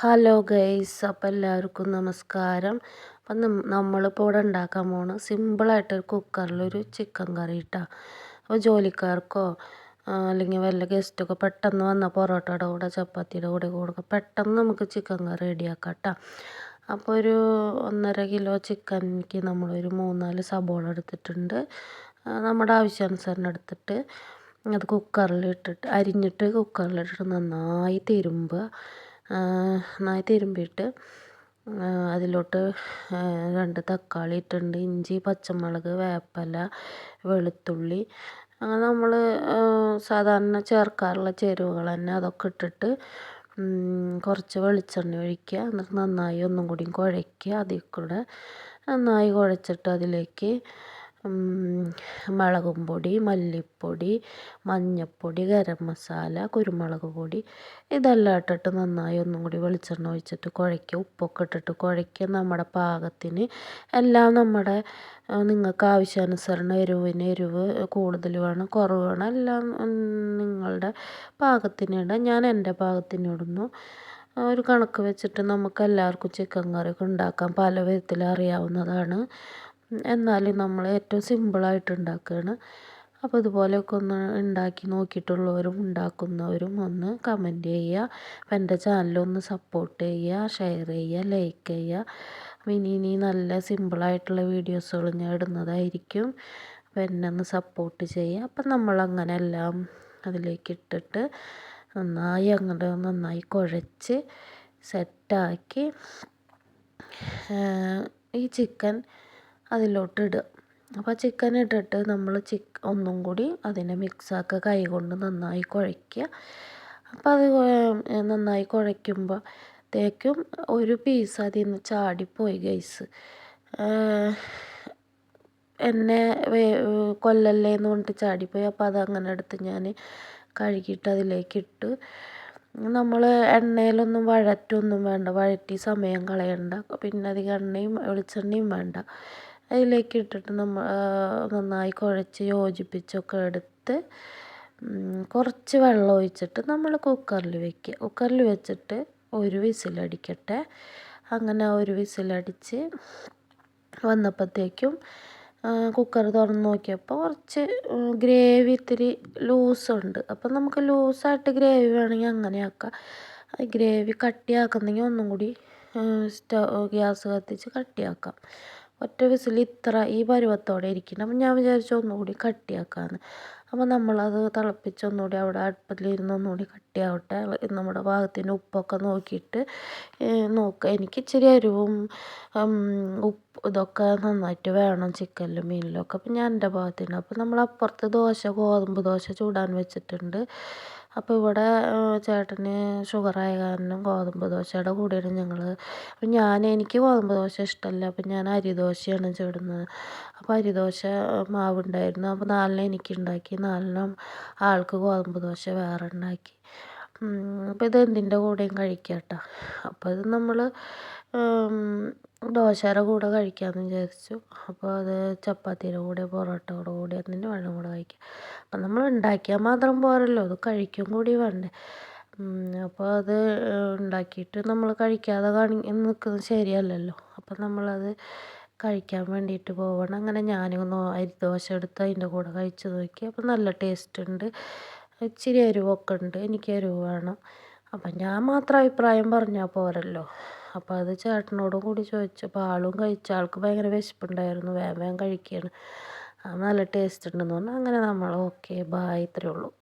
Hello guys അപ്പോൾ എല്ലാവർക്കും നമസ്കാരം. അപ്പം നമ്മളിപ്പോൾ ഇവിടെ ഉണ്ടാക്കാൻ പോണ്. സിമ്പിളായിട്ടൊരു കുക്കറിലൊരു ചിക്കൻ കറി ഇട്ടാ അപ്പോൾ ജോലിക്കാർക്കോ അല്ലെങ്കിൽ വല്ല ഗസ്റ്റൊക്കെ പെട്ടെന്ന് വന്ന പൊറോട്ടയുടെ കൂടെ ചപ്പാത്തിയുടെ കൂടെ കൊടുക്കുക പെട്ടെന്ന് നമുക്ക് ചിക്കൻ കറി റെഡിയാക്കാം കേട്ടോ അപ്പോൾ ഒരു ഒന്നര കിലോ ചിക്കനിക്ക് നമ്മളൊരു മൂന്നാൽ സബോള എടുത്തിട്ടുണ്ട്. നമ്മുടെ ആവശ്യാനുസരണം എടുത്തിട്ട് അത് കുക്കറിലിട്ടിട്ട് അരിഞ്ഞിട്ട് കുക്കറിലിട്ടിട്ട് നന്നായി തിരുമ്പുക. നന്നായി തിരുമ്പിയിട്ട് അതിലോട്ട് രണ്ട് തക്കാളി ഇട്ടിട്ടുണ്ട് ഇഞ്ചി പച്ചമുളക് വേപ്പില വെളുത്തുള്ളി. അങ്ങനെ നമ്മൾ സാധാരണ ചേർക്കാറുള്ള ചേരുവകൾ തന്നെ അതൊക്കെ ഇട്ടിട്ട് കുറച്ച് വെളിച്ചെണ്ണ ഒഴിക്കുക. എന്നിട്ട് നന്നായി ഒന്നും കൂടി കുഴയ്ക്കുക അതിൽ കൂടെ നന്നായി കുഴച്ചിട്ട് അതിലേക്ക് മുളകും പൊടി മല്ലിപ്പൊടി മഞ്ഞൾപ്പൊടി ഗരം മസാല കുരുമുളക് പൊടി. ഇതെല്ലാം ഇട്ടിട്ട് നന്നായി ഒന്നും കൂടി വെളിച്ചെണ്ണ ഒഴിച്ചിട്ട് കുഴയ്ക്കുക. ഉപ്പൊക്കെ ഇട്ടിട്ട് കുഴയ്ക്കുക. നമ്മുടെ പാകത്തിന് എല്ലാം നമ്മുടെ നിങ്ങൾക്ക് ആവശ്യാനുസരണം എരിവിന് എരിവ് കൂടുതൽ വേണം കുറവ് വേണം. എല്ലാം നിങ്ങളുടെ പാകത്തിന് ഇട ഞാൻ എന്റെ പാകത്തിന് ഇടുന്നു ഒരു കണക്ക് വെച്ചിട്ട് നമുക്ക് എല്ലാവർക്കും ചിക്കൻ കറിയൊക്കെ ഉണ്ടാക്കാം. പല വിധത്തിൽ അറിയാവുന്നതാണ്. എന്നാലും നമ്മൾ ഏറ്റവും സിമ്പിളായിട്ട് ഉണ്ടാക്കുകയാണ് അപ്പോൾ ഇതുപോലെയൊക്കെ ഒന്ന് ഉണ്ടാക്കി നോക്കിയിട്ടുള്ളവരും ഉണ്ടാക്കുന്നവരും ഒന്ന് കമന്റ് ചെയ്യുക. അപ്പം എന്റെ ചാനലൊന്ന് സപ്പോർട്ട് ചെയ്യുക ഷെയർ ചെയ്യുക ലൈക്ക് ചെയ്യുക. ഇനി ഇനി നല്ല സിമ്പിളായിട്ടുള്ള വീഡിയോസുകൾ ഞാൻ ഇടുന്നതായിരിക്കും. അപ്പം എന്നെ ഒന്ന് സപ്പോർട്ട് ചെയ്യുക. അപ്പം നമ്മളങ്ങനെ എല്ലാം അതിലേക്ക് ഇട്ടിട്ട് നന്നായി അങ്ങോട്ട് നന്നായി കുഴച്ച് സെറ്റാക്കി ഈ ചിക്കൻ അതിലോട്ട് ഇടുക അപ്പോൾ ചിക്കൻ ഇട്ടിട്ട് നമ്മൾ ചിക്ക് ഒന്നും കൂടി അതിനെ മിക്സാക്കുക കൈ കൊണ്ട് നന്നായി കുഴയ്ക്കുക. അപ്പോൾ അത് നന്നായി കുഴയ്ക്കുമ്പോൾ തേക്കും ഒരു പീസ് അതിൽ നിന്ന് ചാടിപ്പോയി ഗൈസ് എന്നെ കൊല്ലല്ലേ എന്ന് പറഞ്ഞിട്ട് ചാടിപ്പോയി. അപ്പോൾ അതങ്ങനെ എടുത്ത് ഞാൻ കഴുകിയിട്ട് അതിലേക്ക് ഇട്ട് നമ്മൾ എണ്ണയിലൊന്നും വഴറ്റൊന്നും വേണ്ട വഴറ്റി സമയം കളയണ്ട. പിന്നെ അധികം എണ്ണയും വെളിച്ചെണ്ണയും വേണ്ട. അതിലേക്ക് ഇട്ടിട്ട് നമ്മൾ നന്നായി കുഴച്ച് യോജിപ്പിച്ചൊക്കെ എടുത്ത് കുറച്ച് വെള്ളം ഒഴിച്ചിട്ട് നമ്മൾ കുക്കറിൽ വെക്കുക. കുക്കറിൽ വെച്ചിട്ട് ഒരു വിസിലടിക്കട്ടെ. അങ്ങനെ ഒരു വിസിലടിച്ച് വന്നപ്പോഴത്തേക്കും കുക്കർ തുറന്ന് നോക്കിയപ്പോൾ കുറച്ച് ഗ്രേവി ഇത്തിരി ലൂസുണ്ട്. അപ്പം നമുക്ക് ലൂസായിട്ട് ഗ്രേവി വേണമെങ്കിൽ അങ്ങനെ ആക്കാം. ഗ്രേവി കട്ടിയാക്കുന്നെങ്കിൽ ഒന്നും കൂടി സ്റ്റവ് ഗ്യാസ് കത്തിച്ച് കട്ടിയാക്കാം. ഒറ്റ വിസിൽ ഇത്ര ഈ പരുവത്തോടെ ഇരിക്കണം അപ്പം ഞാൻ വിചാരിച്ചു ഒന്നുകൂടി കട്ടിയാക്കാമെന്ന് അപ്പോൾ നമ്മളത് തിളപ്പിച്ച് ഒന്നുകൂടി അവിടെ അടുപ്പത്തിലിരുന്ന് ഒന്നുകൂടി കട്ടിയാവട്ടെ. നമ്മുടെ പാകത്തിന് ഉപ്പൊക്കെ നോക്കിയിട്ട് നോക്കുക എനിക്ക് ഇച്ചിരി അരിവും ഉപ്പ് ഇതൊക്കെ നന്നായിട്ട് വേണം ചിക്കനിലും മീനിലും ഒക്കെ. അപ്പം ഞാൻ എന്റെ ഭാഗത്തിന്. അപ്പോൾ നമ്മൾ അപ്പുറത്ത് ദോശ ഗോതമ്പ് ദോശ ചൂടാൻ വെച്ചിട്ടുണ്ട്. അപ്പോൾ ഇവിടെ ചേട്ടന് ഷുഗറായ കാരണം ഗോതമ്പ് ദോശയുടെ കൂടെയാണ് ഞങ്ങൾ അപ്പം ഞാൻ എനിക്ക് ഗോതമ്പ് ദോശ ഇഷ്ടമല്ല അപ്പം ഞാൻ അരി ദോശയാണ് ചുടുന്നത്. അപ്പോൾ അരി ദോശ മാവുണ്ടായിരുന്നു. അപ്പോൾ നാലിന് എനിക്ക് ഉണ്ടാക്കി. നാലിനും ആൾക്ക് ഗോതമ്പ് ദോശ വേറെ ഉണ്ടാക്കി. അപ്പോൾ ഇത് എന്തിന്റെ കൂടെയും കഴിക്കാം കേട്ടോ അപ്പോൾ ഇത് നമ്മൾ ദോശയുടെ കൂടെ കഴിക്കാമെന്ന് വിചാരിച്ചു. അപ്പോൾ അത് ചപ്പാത്തിയുടെ കൂടെ പൊറോട്ടയുടെ കൂടെ അതിന്റെ വെള്ളം കൂടെ കഴിക്കാം. അപ്പം നമ്മൾ ഉണ്ടാക്കിയാൽ മാത്രം പോരല്ലോ അത് കഴിക്കും കൂടി വേണ്ടേ. അപ്പോൾ അത് ഉണ്ടാക്കിയിട്ട് നമ്മൾ കഴിക്കാതെ കാണി നിൽക്കുന്നത് ശരിയല്ലല്ലോ. അപ്പം നമ്മളത് കഴിക്കാൻ വേണ്ടിയിട്ട് പോവണം. അങ്ങനെ ഞാനൊന്ന് അരി ദോശ എടുത്ത് അതിന്റെ കൂടെ കഴിച്ച് നോക്കി. അപ്പം നല്ല ടേസ്റ്റ് ഉണ്ട്. ഇച്ചിരി എരിവൊക്കെ ഉണ്ട്. എനിക്ക് എരിവ് വേണം. അപ്പം ഞാൻ മാത്രം അഭിപ്രായം പറഞ്ഞാൽ പോരല്ലോ. അപ്പോൾ അത് ചേട്ടനോടും കൂടി ചോദിച്ചപ്പോൾ ആളും കഴിച്ച ആൾക്ക് ഭയങ്കര വിശപ്പുണ്ടായിരുന്നു. വേഗം വേഗം കഴിക്കുകയാണ് നല്ല ടേസ്റ്റ് ഉണ്ടെന്ന് പറഞ്ഞു അങ്ങനെ നമ്മൾ ഓക്കെ ബായ് ഇത്രയേ ഉള്ളൂ.